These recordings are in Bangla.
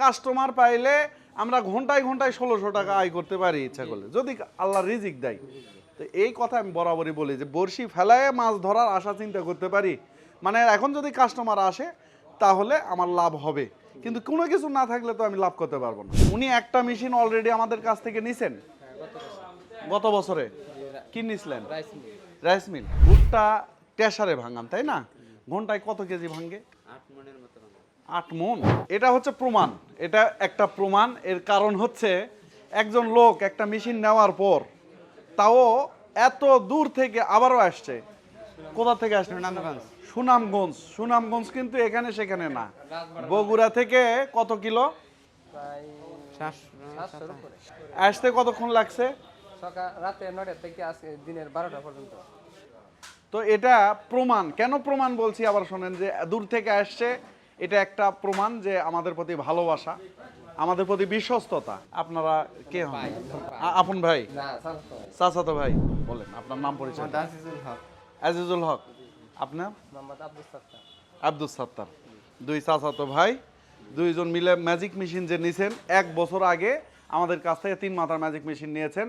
কাস্টমার পাইলে আমরা ঘন্টায় ঘন্টায় ষোলোশো টাকা আয় করতে পারি ইচ্ছা করলে। যদি আল্লাহ রিজিক দেয়। তো এই কথা আমি বরাবরই বলি যে বড়শি ফেলায় মাছ ধরার আশা চিন্তা করতে পারি। মানে এখন যদি কাস্টমার আসে তাহলে আমার লাভ হবে। কিন্তু কোনো কিছু না থাকলে তো আমি লাভ করতে পারব না। উনি একটা মেশিন অলরেডি আমাদের কাছ থেকে নিছেন। গত বছরে কি নিছিলেন? রাইস মিল রাইস মিল ভুট্টা টেসারে ভাঙান তাই না? ঘন্টায় কত কেজি ভাঙ্গে আট মনের মতো। আট মন এটা হচ্ছে প্রমাণ। এটা একটা প্রমাণ। এর কারণ হচ্ছে একজন লোক একটা মেশিন নেওয়ার পর তাও এত দূর থেকে আবারও আসছে। কোথা থেকে আসছে? সুনামগঞ্জ। সুনামগঞ্জ কিন্তু এখানে সেখানে না। বগুড়া থেকে কত কিলো? আসতে কতক্ষণ লাগছে? রাতে তো এটা প্রমাণ। কেন প্রমাণ বলছি? আবার শোনেন যে দূর থেকে আসছে এটা একটা প্রমাণ যে আমাদের প্রতি ভালোবাসা আমাদের প্রতি বিশ্বস্ততা। আপনারা কে হন? আপন ভাই? চাচাতো ভাই। বলেন আপনার নাম পরিচয়। আজিজুল হক। আজিজুল হক। আপনার? মোহাম্মদ আব্দুল সত্তার। আব্দুল সাত্তার। দুই চাচাতো ভাই দুইজন মিলে ম্যাজিক মেশিন যে নিছেন এক বছর আগে আমাদের কাছ থেকে তিন মাথার ম্যাজিক মেশিন নিয়েছেন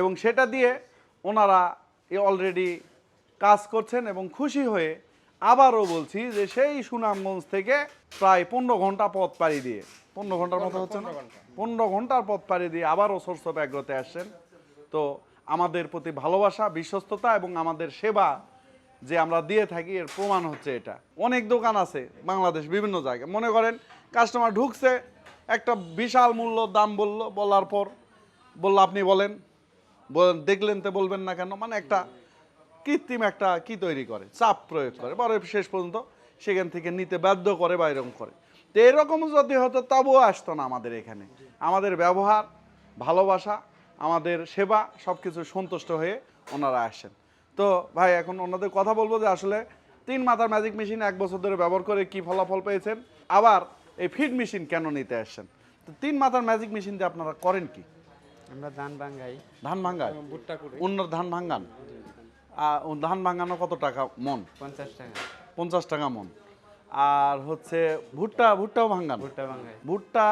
এবং সেটা দিয়ে ওনারা অলরেডি কাজ করছেন এবং খুশি হয়ে আবারও বলছি যে সেই সুনামগঞ্জ থেকে প্রায় পনেরো ঘণ্টা পথ পাড়ি দিয়ে পনেরো ঘণ্টার মতো হচ্ছে না? পনেরো ঘণ্টার পথ পাড়ি দিয়ে আবারও সোর্স অফ অ্যাগ্রোতে আসছেন। তো আমাদের প্রতি ভালোবাসা বিশ্বস্ততা এবং আমাদের সেবা যে আমরা দিয়ে থাকি এর প্রমাণ হচ্ছে এটা। অনেক দোকান আছে বাংলাদেশ বিভিন্ন জায়গায়। মনে করেন কাস্টমার ঢুকছে একটা বিশাল মূল্য দাম বলল বলার পর বলল আপনি বলেন। বলেন দেখলেন তো বলবেন না কেন? মানে একটা কৃত্রিম একটা কি তৈরি করে? চাপ প্রয়োগ করে। পরে শেষ পর্যন্ত সেখান থেকে নিতে বাধ্য করে বা এরকম করে। তো এরকম যদি হতো তবুও আসতো না আমাদের এখানে। আমাদের ব্যবহার ভালোবাসা আমাদের সেবা সব কিছু সন্তুষ্ট হয়ে ওনারা আসেন। তো ভাই এখন ওনাদের কথা বলব যে আসলে তিন মাথার ম্যাজিক মেশিন এক বছর ধরে ব্যবহার করে কি ফলাফল পেয়েছেন? আবার এই ফিড মেশিন কেন নিতে আসছেন? তো তিন মাথার ম্যাজিক মেশিন দিয়ে আপনারা করেন কি? আমরা ধান বাঙ্গাই ধান ভাঙ্গায় ভুট্টা করে অন্যর ধান ভাঙ্গান ধান ভাঙানো কত টাকা মন? পঞ্চাশ টাকা। পঞ্চাশ টাকা মন। আর হচ্ছে ভুট্টা ভুট্টাও ভাঙ্গান ভুট্টা বাঙ্গাই ভুট্টা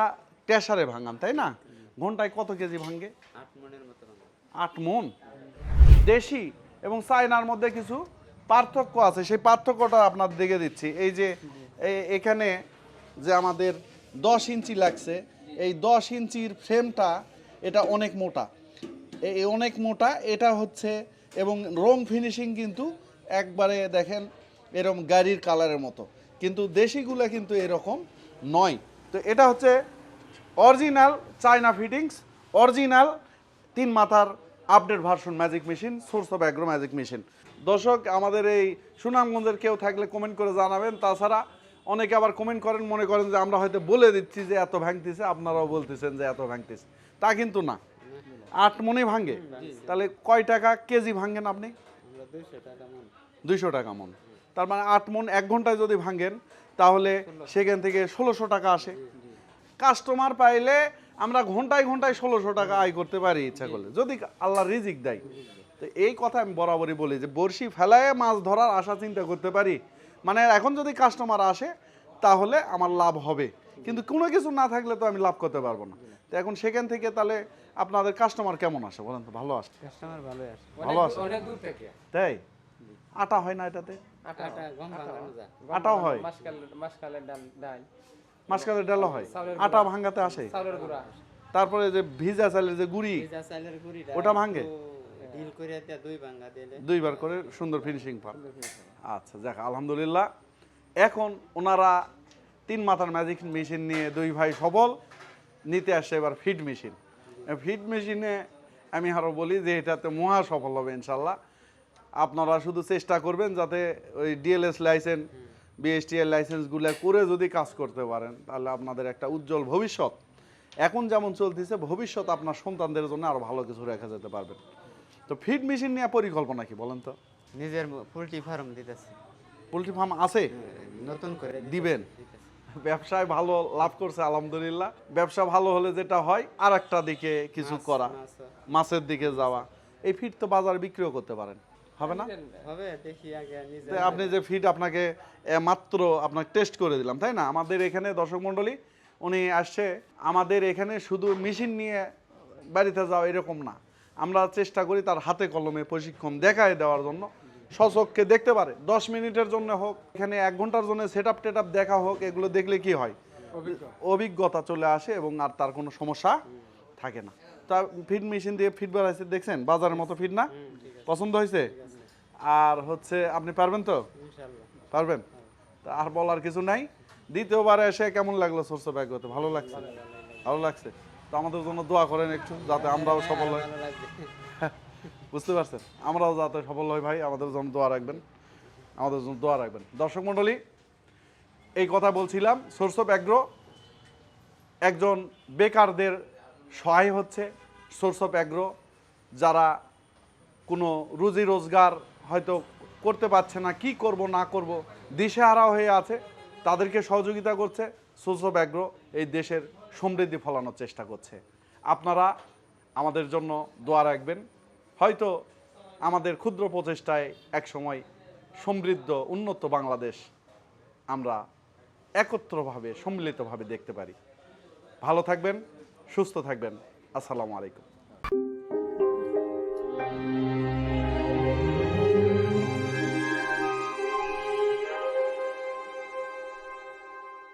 টেসারে ভাঙ্গান তাই না? ঘন্টায় কত কেজি ভাঙ্গে আট মন। দেশি এবং চায়নার মধ্যে কিছু পার্থক্য আছে। সেই পার্থক্যটা আপনার দেখে দিচ্ছি। এই যে এখানে যে আমাদের দশ ইঞ্চি লাগছে এই দশ ইঞ্চির ফ্রেমটা এটা অনেক মোটা। এই অনেক মোটা। এটা হচ্ছে এবং রং ফিনিশিং কিন্তু একবারে দেখেন এরকম গাড়ির কালারের মতো। কিন্তু দেশিগুলো কিন্তু এরকম নয়। তো এটা হচ্ছে অরিজিনাল চায়না ফিটিংস অরিজিনাল তিন মাথার update version magic machine source of agro magic machine দর্শক, আমাদের এই সুনামগঞ্জের কেউ থাকলে কমেন্ট করে জানাবেন। তাছাড়া অনেকে আবার কমেন্ট করেন, মনে করেন যে আমরা হয়তো বলে দিচ্ছি যে এত ভাঙতেছে, আপনারাও বলতেছেন যে এত ভাঙতেছে। তা কিন্তু না। আট মনে ভাঙে। তাহলে কয় টাকা কেজি ভাঙেন আপনি? দুইশো টাকা মন। তার মানে আট মন এক ঘন্টায় যদি ভাঙেন তাহলে সেখান থেকে ষোলোশো টাকা আসে। কাস্টমার পাইলে আমরা ঘন্টায় ঘন্টায় ষোলোশো টাকা আয় করতে পারি ইচ্ছা করলে। যদি আল্লাহ রিজিক দেয়। তো এই কথা আমি বরাবরই বলি যে বড়শি ফেলায় মাছ ধরার আশা চিন্তা করতে পারি। মানে এখন যদি কাস্টমার আসে তাহলে আমার লাভ হবে। কিন্তু কোনো কিছু না থাকলে তো আমি লাভ করতে পারব না। তো এখন সেখান থেকে তাহলে আপনাদের কাস্টমার কেমন আসে বলেন তো? ভালো আসে? কাস্টমার ভালোই আসে। ভালো আছে অনেক দূর থেকে। তাই? আটা হয় না এটাতে? আটা আটা গম আটাও হয়? মাসকালের ডাল ডাল। মাঝখানে ডালও হয়? আটা ভাঙাতে আসে? তারপরে যে ভিজা চালের যে গুড়ি ভিজা চালের গুঁড়িটা ওটা ভাঙ্গে? ঢিল করে দিয়া দুই ভাঙ্গা দিলে। দুইবার করে সুন্দর ফিনিশিং পান আচ্ছা যাক আলহামদুলিল্লাহ। এখন ওনারা তিন মাথার ম্যাজিক মেশিন নিয়ে দুই ভাই সবল নিতে আসছে এবার ফিড মেশিন ফিড মেশিনে আমি আরও বলি যে এটাতে মহা সফল হবে ইনশাল্লাহ। আপনারা শুধু চেষ্টা করবেন যাতে ওই ডিএলএস লাইসেন্স বিএসটিএল লাইসেন্সগুলো করে যদি কাজ করতে পারেন তাহলে আপনাদের একটা উজ্জ্বল ভবিষ্যৎ। এখন যেমন চলতেছে ভবিষ্যৎ আপনার সন্তানদের জন্য আরও ভালো কিছু রেখা যেতে পারবেন তো ফিড মেশিন নিয়ে পরিকল্পনা কি বলেন তো? নিজের পোলট্রি ফার্ম দিতেছে। পোলট্রি ফার্ম আছে? নতুন করে দিবেন? ব্যবসায় ভালো লাভ করছে আলহামদুলিল্লাহ। ব্যবসা ভালো হলে যেটা হয় আর একটা দিকে কিছু করা মাছের দিকে যাওয়া। এই ফিড তো বাজারে বিক্রিও করতে পারেন। হবে না? হবে দেখি আগে আপনি যে ফিড আপনাকে মাত্র আপনাকে টেস্ট করে দিলাম তাই না? আমাদের এখানে দর্শক মণ্ডলী উনি আসছে আমাদের এখানে শুধু মেশিন নিয়ে বাড়িতে যাওয়া এরকম না। আমরা চেষ্টা করি তার হাতে কলমে প্রশিক্ষণ দেখায় দেওয়ার জন্য। সচককে দেখতে পারে। দশ মিনিটের জন্য হোক এখানে এক ঘণ্টার জন্য সেট আপ টেট দেখা হোক এগুলো দেখলে কি হয়? অভিজ্ঞতা। চলে আসে এবং আর তার কোনো সমস্যা থাকে না। তা ফিড মেশিন দিয়ে ফিড বাড়াইছে দেখছেন? বাজারের মতো ফিড না? পছন্দ হয়েছে? আর হচ্ছে আপনি পারবেন তো? পারবেন? তা আর বলার কিছু নাই। দ্বিতীয়বার এসে কেমন লাগল সোর্স ব্যাগ হতে ভালো লাগছে? ভালো লাগছে? তো আমাদের জন্য দোয়া করেন একটু যাতে আমরাও সফল লাগবে। বুঝতে পারছেন? আমরাও যাতে সফল হই ভাই, আমাদের জন্য দোয়া রাখবেন। আমাদের জন্য দোয়া রাখবেন। দর্শক মণ্ডলী, এই কথা বলছিলাম সোর্স অফ অ্যাগ্রো একজন বেকারদের সহায় হচ্ছে। সোর্স অফ অ্যাগ্রো যারা কোনো রুজি রোজগার হয়তো করতে পারছে না, কি করব, না করব, দিশেহারা হয়ে আছে, তাদেরকে সহযোগিতা করছে। সোর্স অফ অ্যাগ্রো এই দেশের সমৃদ্ধি ফলানোর চেষ্টা করছে। আপনারা আমাদের জন্য দোয়া রাখবেন। হয়তো আমাদের ক্ষুদ্র প্রচেষ্টায় একসময় সমৃদ্ধ, উন্নত বাংলাদেশ আমরা একত্রভাবে, সম্মিলিতভাবে দেখতে পারি। ভালো থাকবেন, সুস্থ থাকবেন। আসসালামু আলাইকুম।